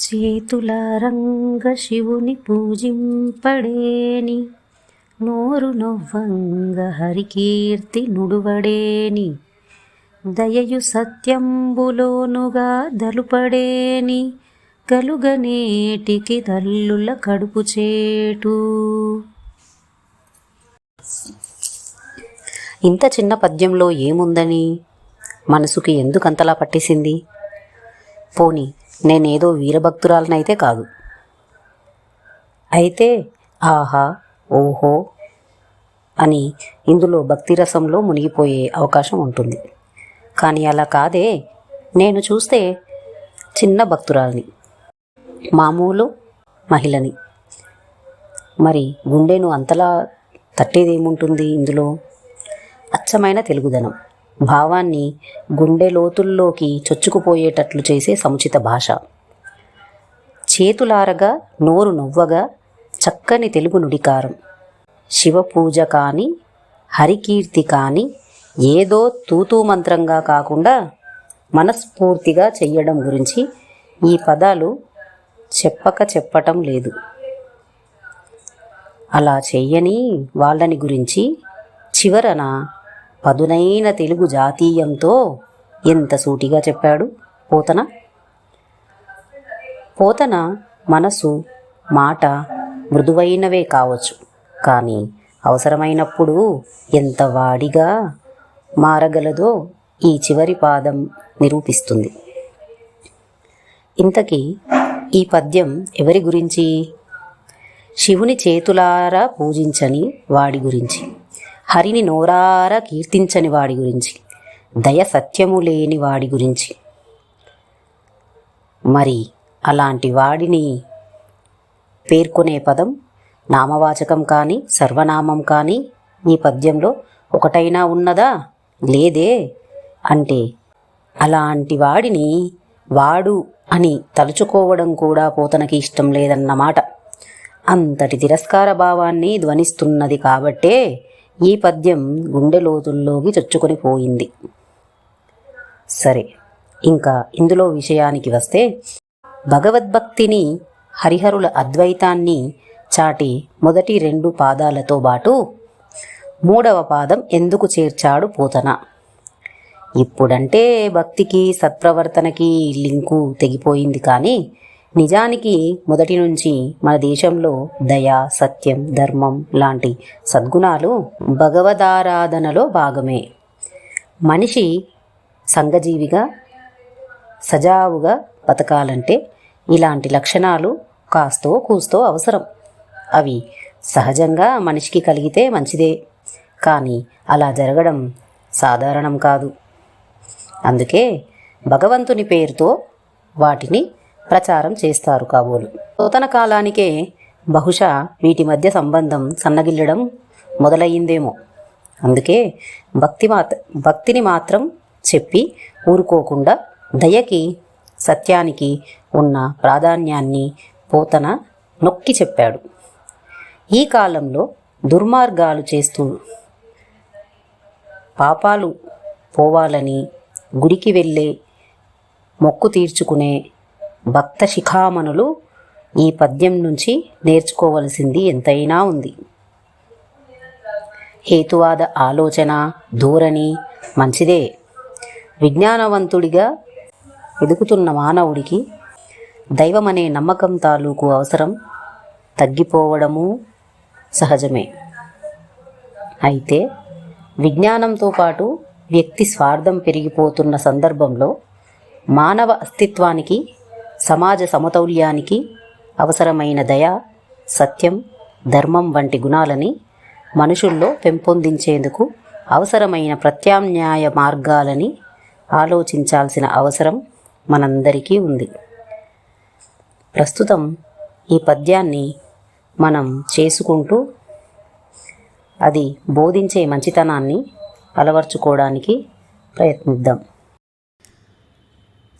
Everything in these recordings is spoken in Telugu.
చేతుల రంగ శివుని పూజింపడేని నోరు నొవ్వంగ హరికీర్తి నుడువడేని దయయు సత్యంబులోనుగా దలుపడేని కలుగనేటికి తల్లుల కడుపు చేటు. ఇంత చిన్న పద్యంలో ఏముందని? మనసుకి ఎందుకంతలా పట్టేసింది? పోని నేనేదో వీరభక్తురాలనైతే కాదు. అయితే ఆహా ఓహో అని ఇందులో భక్తి రసంలో మునిగిపోయే అవకాశం ఉంటుంది. కానీ అలా కాదే నేను చూస్తే చిన్న భక్తురాలిని మామూలు మహిళని. మరి గుండెను అంతలా తట్టేదేముంటుంది ఇందులో? అచ్చమైన తెలుగుదనం. భావాన్ని గుండె లోతుల్లోకి చొచ్చుకుపోయేటట్లు చేసే సముచిత భాష. చేతులారగా నోరు నవ్వగా చక్కని తెలుగు నుడికారం. శివపూజ కాని హరికీర్తి కాని ఏదో తూతూ మంత్రంగా కాకుండా మనస్ఫూర్తిగా చెయ్యడం గురించి ఈ పదాలు చెప్పక చెప్పటం లేదు. అలా చెయ్యని వాళ్ళని గురించి చివరన పదునైన తెలుగు జాతీయంతో ఎంత సూటిగా చెప్పాడు పోతన? పోతన మనసు మాట మృదువైనవే కావచ్చు కానీ అవసరమైనప్పుడు ఎంత వాడిగా మారగలదో ఈ చివరి పాదం నిరూపిస్తుంది. ఇంతకీ ఈ పద్యం ఎవరి గురించి? శివుని చేతులారా పూజించని వాడి గురించి. హరిని నోరారా కీర్తించని వాడి గురించి దయ సత్యము లేని వాడి గురించి. మరి అలాంటి వాడిని పేర్కొనే పదం నామవాచకం కానీ సర్వనామం కానీ ఈ పద్యంలో ఒకటైనా ఉన్నదా? లేదే. అంటే అలాంటి వాడిని వాడు అని తలుచుకోవడం కూడా పోతనకి ఇష్టం లేదన్నమాట. అంతటి తిరస్కార భావాన్ని ధ్వనిస్తున్నది కాబట్టే ఈ పద్యం గుండె లోతుల్లోకి చొచ్చుకొని పోయింది. సరే ఇంకా ఇందులో విషయానికి వస్తే భగవద్భక్తిని హరిహరుల అద్వైతాన్ని చాటి మొదటి రెండు పాదాలతో పాటు మూడవ పాదం ఎందుకు చేర్చాడు పోతన. ఇప్పుడంటే భక్తికి సత్ప్రవర్తనకి లింకు తెగిపోయింది కానీ నిజానికి మొదటి నుంచి మన దేశంలో దయ సత్యం ధర్మం లాంటి సద్గుణాలు భగవదారాధనలో భాగమే. మనిషి సంఘజీవిగా సజావుగా బతకాలంటే ఇలాంటి లక్షణాలు కాస్తో కూస్తో అవసరం. అవి సహజంగా మనిషికి కలిగితే మంచిదే. కానీ అలా జరగడం సాధారణం కాదు. అందుకే భగవంతుని పేరుతో వాటిని ప్రచారం చేస్తారు కాబోలు. నూతన కాలానికే బహుశా వీటి మధ్య సంబంధం సన్నగిల్లడం మొదలయ్యిందేమో. అందుకే భక్తి మాత భక్తిని మాత్రం చెప్పి ఊరుకోకుండా దయకి సత్యానికి ఉన్న ప్రాధాన్యాన్ని పోతన నొక్కి చెప్పాడు. ఈ కాలంలో దుర్మార్గాలు చేస్తూ పాపాలు పోవాలని గుడికి వెళ్ళే మొక్కు తీర్చుకునే భక్త శిఖామణులు ఈ పద్యం నుంచి నేర్చుకోవలసింది ఎంతైనా ఉంది. హేతువాద ఆలోచన ధోరణి మంచిదే. విజ్ఞానవంతుడిగా ఎదుగుతున్న మానవుడికి దైవమనే నమ్మకం తాలూకు అవసరం తగ్గిపోవడము సహజమే. అయితే విజ్ఞానంతో పాటు వ్యక్తి స్వార్థం పెరిగిపోతున్న సందర్భంలో మానవ అస్తిత్వానికి సమాజ సమతౌల్యానికి అవసరమైన దయ సత్యం ధర్మం వంటి గుణాలని మనుషుల్లో పెంపొందించేందుకు అవసరమైన ప్రత్యామ్నాయ మార్గాలని ఆలోచించాల్సిన అవసరం మనందరికీ ఉంది. ప్రస్తుతం ఈ పద్యాన్ని మనం చేసుకుంటూ అది బోధించే మంచితనాన్ని అలవర్చుకోవడానికి ప్రయత్నిద్దాం.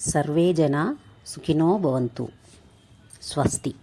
సర్వే జన సుఖినో భవంతు. స్వస్తి.